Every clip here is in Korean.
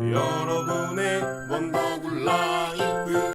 여러분의 원더굴 라이프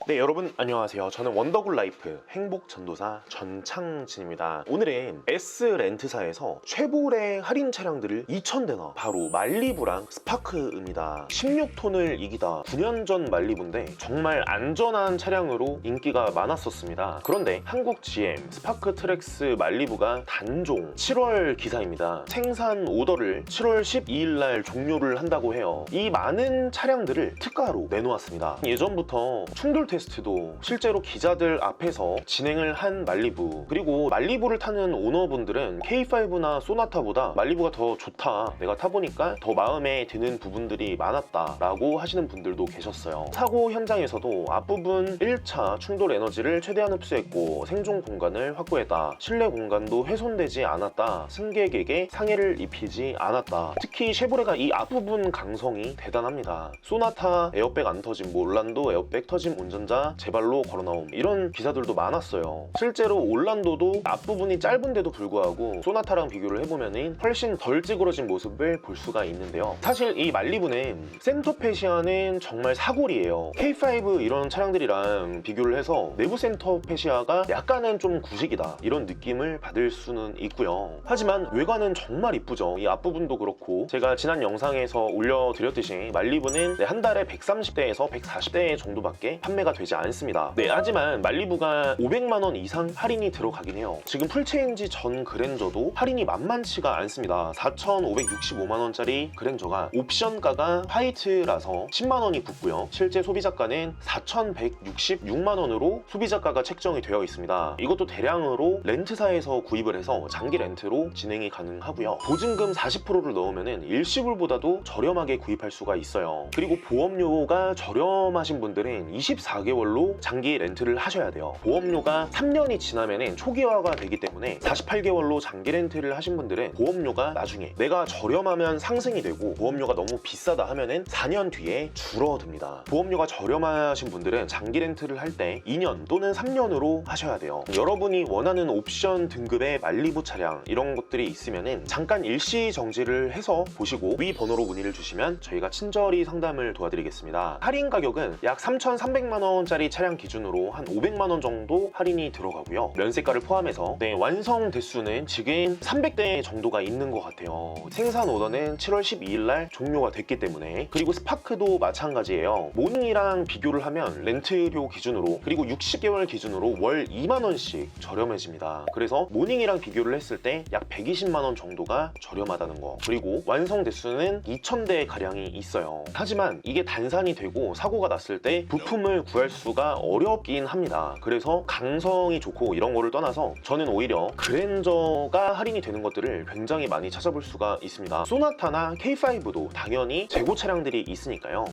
네 여러분 안녕하세요. 저는 원더굴 라이프 행복 전도사 전창진입니다. 오늘은 S 렌트사에서 최고의 할인 차량들을 2,000대나 바로 말리부랑 스파크입니다. 16톤을 이기다 9년 전 말리부인데 정말 안전한 차량으로 인기가 많았었습니다. 그런데 한국 GM 스파크 트랙스 말리부가 단종 7월 기사입니다. 생산 오더를 7월 12일 날 종료를 한다고 해요. 이 많은 차량들을 특가로 내놓았습니다. 예전부터 충돌 테스트도 실제로 기자들 앞에서 진행을 한 말리부. 그리고 말리부를 타는 오너분들은 K5나 소나타보다 말리부가 더 좋다. 내가 타보니까 더 마음에 드는 부분들이 많았다 라고 하시는 분들도 계셨어요. 사고 현장에서도 앞부분 1차 충돌 에너지를 최대한 흡수했고 생존 공간을 확보했다. 실내 공간도 훼손되지 않았다. 승객에게 상해를 입히지 않았다. 특히 쉐보레가 이 앞부분 강성이 대단합니다. 소나타 에어백 안 터짐 뭐 올란도 에어백 터짐 운전 자 제 발로 걸어 나옴. 이런 기사들도 많았어요. 실제로 올란도도 앞부분이 짧은데도 불구하고 소나타랑 비교를 해보면 훨씬 덜 찌그러진 모습을 볼 수가 있는데요. 사실 이 말리부는 센터페시아는 정말 사골이에요. K5 이런 차량들이랑 비교를 해서 내부 센터페시아가 약간은 좀 구식이다. 이런 느낌을 받을 수는 있고요. 하지만 외관은 정말 이쁘죠. 이 앞부분도 그렇고 제가 지난 영상에서 올려드렸듯이 말리부는 네, 한 달에 130대에서 140대 정도밖에 판매가 되지 않습니다. 네 하지만 말리부가 500만 원 이상 할인이 들어가긴 해요. 지금 풀체인지 전 그랜저도 할인이 만만치가 않습니다. 4,565만 원짜리 그랜저가 옵션가가 화이트라서 10만 원이 붙고요. 실제 소비자가는 4,166만 원으로 소비자가가 책정이 되어 있습니다. 이것도 대량으로 렌트사에서 구입을 해서 장기 렌트로 진행이 가능하고요. 보증금 40%를 넣으면 일시불보다도 저렴하게 구입할 수가 있어요. 그리고 보험료가 저렴하신 분들은 24 개월로 장기 렌트를 하셔야 돼요. 보험료가 3년이 지나면 초기화가 되기 때문에 48개월로 장기 렌트를 하신 분들은 보험료가 나중에 내가 저렴하면 상승이 되고 보험료가 너무 비싸다 하면은 4년 뒤에 줄어듭니다. 보험료가 저렴하신 분들은 장기 렌트를 할 때 2년 또는 3년으로 하셔야 돼요. 여러분이 원하는 옵션 등급의 말리부 차량 이런 것들이 있으면은 잠깐 일시 정지를 해서 보시고 위 번호로 문의를 주시면 저희가 친절히 상담을 도와드리겠습니다. 할인 가격은 약 3,300만 원 짜리 차량 기준으로 한 500만 원 정도 할인이 들어가고요. 면세가를 포함해서 네, 완성 대수는 지금 300대 정도가 있는 것 같아요. 생산 오더는 7월 12일 날 종료가 됐기 때문에 그리고 스파크도 마찬가지예요. 모닝이랑 비교를 하면 렌트료 기준으로 그리고 60개월 기준으로 월 2만 원씩 저렴해집니다. 그래서 모닝이랑 비교를 했을 때 약 120만 원 정도가 저렴하다는 거. 그리고 완성 대수는 2,000대 가량이 있어요. 하지만 이게 단산이 되고 사고가 났을 때 부품을 구할 수가 어렵긴 합니다 그래서 강성이 좋고 이런 거를 떠나서 저는 오히려 그랜저가 할인이 되는 것들을 굉장히 많이 찾아볼 수가 있습니다 소나타나 K5도 당연히 재고 차량들이 있으니까요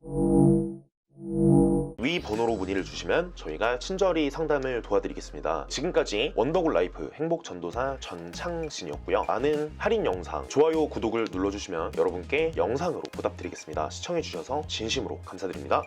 위 번호로 문의를 주시면 저희가 친절히 상담을 도와드리겠습니다. 지금까지 원더굴 라이프 행복 전도사 전창신이었고요. 많은 할인 영상, 좋아요, 구독을 눌러주시면 여러분께 영상으로 보답드리겠습니다. 시청해주셔서 진심으로 감사드립니다.